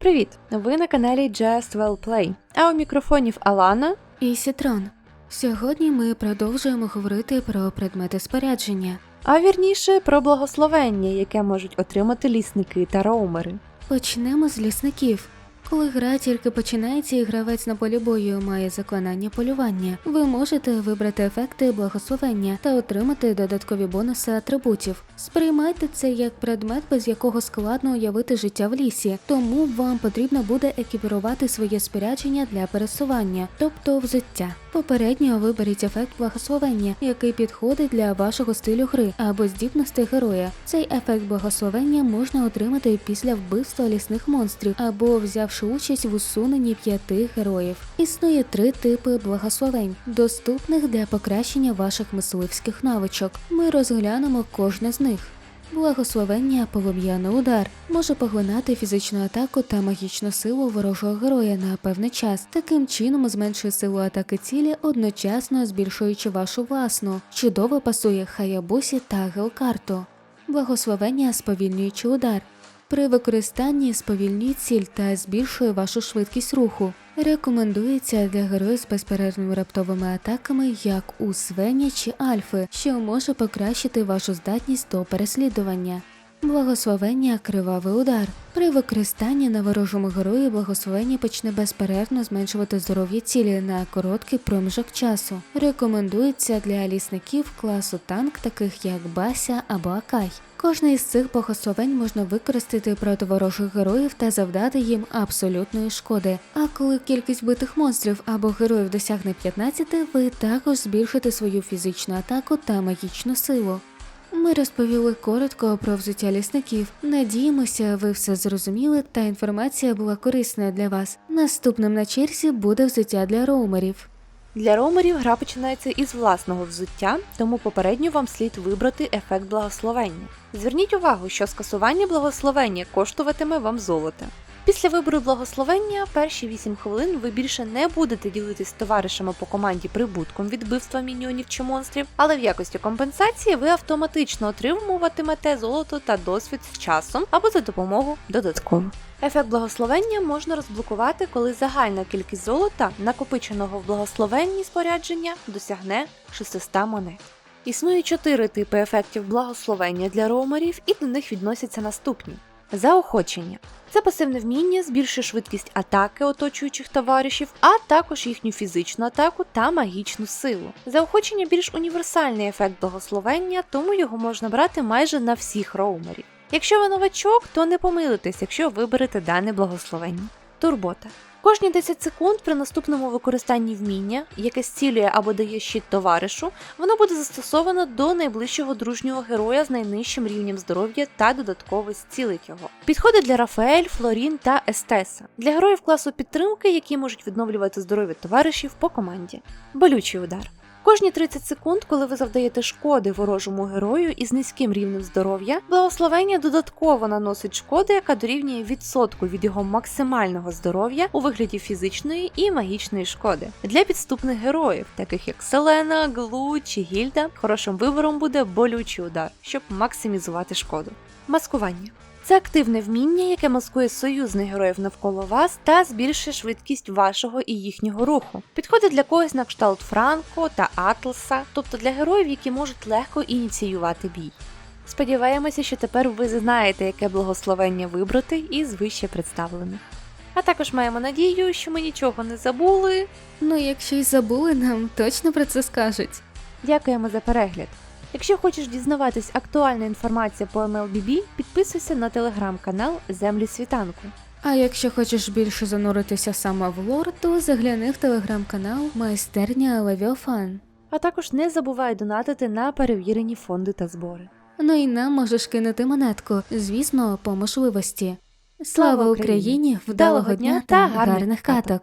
Привіт! Ви на каналі Just Well Play, а у мікрофонів Алана. І Сітрон. Сьогодні ми продовжуємо говорити про предмети спорядження. А вірніше про благословення, яке можуть отримати лісники та роумери. Почнемо з лісників. Коли гра тільки починається і гравець на полі бою має заклинання полювання, ви можете вибрати ефекти благословення та отримати додаткові бонуси атрибутів. Сприймайте це як предмет, без якого складно уявити життя в лісі, тому вам потрібно буде екіпірувати своє спорядження для пересування, тобто взуття. Попередньо виберіть ефект благословення, який підходить для вашого стилю гри або здібностей героя. Цей ефект благословення можна отримати після вбивства лісних монстрів або взявши участь в усуненні п'яти героїв. Існує три типи благословень, доступних для покращення ваших мисливських навичок. Ми розглянемо кожне з них. Благословення полум'яний удар може поглинати фізичну атаку та магічну силу ворожого героя на певний час. Таким чином зменшує силу атаки цілі, одночасно збільшуючи вашу власну. Чудово пасує Хаябусі та Гелкарту. Благословення сповільнюючий удар. При використанні сповільнює ціль та збільшує вашу швидкість руху. Рекомендується для героїв з безперервними раптовими атаками, як у Свені чи Альфи, що може покращити вашу здатність до переслідування. Благословення кривавий удар. При використанні на ворожому герої благословення почне безперервно зменшувати здоров'я цілі на короткий проміжок часу. Рекомендується для лісників класу танк, таких як Бася або Акай. Кожне із цих благословень можна використати проти ворожих героїв та завдати їм абсолютної шкоди. А коли кількість битих монстрів або героїв досягне 15, ви також збільшите свою фізичну атаку та магічну силу. Ми розповіли коротко про взуття лісників. Надіємося, ви все зрозуміли та інформація була корисною для вас. Наступним на черзі буде взуття для роумерів. Для роумерів гра починається із власного взуття, тому попередньо вам слід вибрати ефект благословення. Зверніть увагу, що скасування благословення коштуватиме вам золота. Після вибору благословення перші 8 хвилин ви більше не будете ділитись з товаришами по команді прибутком від вбивства міньйонів чи монстрів, але в якості компенсації ви автоматично отримуватимете золото та досвід з часом або за допомогу додатково. Ефект благословення можна розблокувати, коли загальна кількість золота, накопиченого в благословенні спорядження, досягне 600 монет. Існує чотири типи ефектів благословення для роумерів, і до них відносяться наступні: заохочення. Це пасивне вміння збільшує швидкість атаки оточуючих товаришів, а також їхню фізичну атаку та магічну силу. Заохочення більш універсальний ефект благословення, тому його можна брати майже на всіх роумерів. Якщо ви новачок, то не помилитесь, якщо виберете дане благословення. Турбота. Кожні 10 секунд при наступному використанні вміння, яке зцілює або дає щит товаришу, воно буде застосовано до найближчого дружнього героя з найнижчим рівнем здоров'я та додатково зцілить його. Підходить для Рафаель, Флорін та Естеса, для героїв класу підтримки, які можуть відновлювати здоров'я товаришів по команді. Болючий удар. Кожні 30 секунд, коли ви завдаєте шкоди ворожому герою із низьким рівнем здоров'я, благословення додатково наносить шкоди, яка дорівнює відсотку від його максимального здоров'я у вигляді фізичної і магічної шкоди. Для підступних героїв, таких як Селена, Глу чи Гільда, хорошим вибором буде болючий удар, щоб максимізувати шкоду. Маскування. Це активне вміння, яке маскує союзних героїв навколо вас та збільшує швидкість вашого і їхнього руху. Підходить для когось на кшталт Франко та Атласа, тобто для героїв, які можуть легко ініціювати бій. Сподіваємося, що тепер ви знаєте, яке благословення вибрати із вище представлених. А також маємо надію, що ми нічого не забули. Ну, якщо й забули, нам точно про це скажуть. Дякуємо за перегляд. Якщо хочеш дізнаватись актуальну інформацію по MLBB, підписуйся на телеграм-канал Землі Світанку. А якщо хочеш більше зануритися саме в лор, то загляни в телеграм-канал Майстерня Левіофан. А також не забувай донатити на перевірені фонди та збори. Ну і нам можеш кинути монетку, звісно, по можливості. Слава! Україні! Вдалого дня та гарних каток!